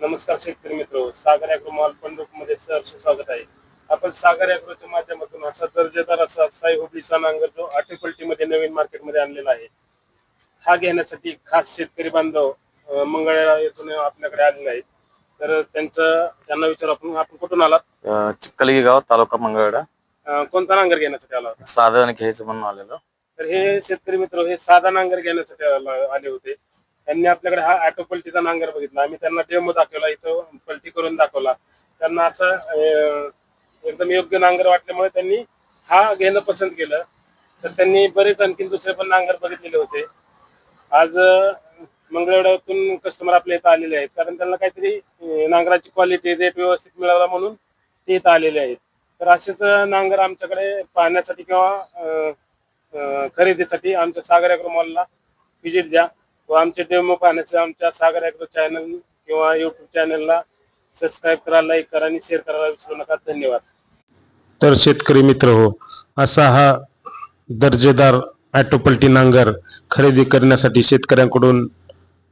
नमस्कार शेतकरी मित्र सागर अॅग्रो मॉल पंढरपूरमध्ये सहर्ष स्वागत आहे. आपण सागर अॅग्रोच्या माध्यमातून असा दर्जेदार असा साई हुबळीचा नांगर जो आटेपल्टी मध्ये नवीन मार्केटमध्ये आणलेला आहे हा घेण्यासाठी खास शेतकरी बांधव अं, मंगळवेढा येथून आपल्याकडे आलेले आहेत. तर त्यांचं त्यांना विचार आपण आपण कुठून आलात? चिखलगी गाव तालुका मंगळवेढा. अं, कोणता नांगर घेण्यासाठी आला होता? साधन घ्यायचं म्हणून आलेलो. तर हे शेतकरी मित्र हे साधा नांगर घेण्यासाठी आले होते. त्यांनी आपल्याकडे हा ऑटो पलटीचा नांगर बघितला. आम्ही त्यांना डेमो दाखवला इथं पलटी करून दाखवला. त्यांना असं एकदम योग्य नांगर वाटल्यामुळे त्यांनी हा घेणं पसंत केलं. तर त्यांनी बरेच आणखी दुसरे पण नांगर बघितलेले होते. आज मंगळवाड्यातून कस्टमर आपल्या इथं आलेले आहेत. कारण त्यांना काहीतरी नांगराची क्वालिटी रेट व्यवस्थित मिळावा म्हणून ते इथं आलेले आहेत. तर असेच नांगर आमच्याकडे पाहण्यासाठी किंवा खरेदीसाठी आमच्या सागर अॅग्रो मॉलला व्हिजिट द्या. व आमचे डेमो पाहण्याचे आमच्या सागर ॲग्रो चॅनल किंवा युट्यूब चॅनलला सबस्क्राईब करा लाईक करा आणि शेअर करायला विसरू नका. धन्यवाद. तर शेतकरी मित्र हो असा हा दर्जेदार ॲटोपल्टी नांगर खरेदी करण्यासाठी शेतकऱ्यांकडून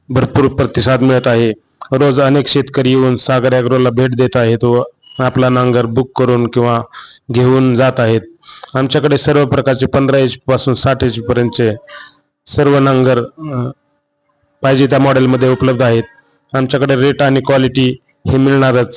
भरपूर प्रतिसाद मिळत आहे. रोज अनेक शेतकरी येऊन सागर ॲग्रोला भेट देत आहेत व आपला नांगर बुक करून किंवा घेऊन जात आहेत. आमच्याकडे सर्व प्रकारचे पंधरा एच पासून साठ एच पर्यंतचे सर्व नांगर पाहिजे त्या मॉडेलमध्ये उपलब्ध आहेत. आमच्याकडे रेट आणि क्वालिटी हे मिळणारच.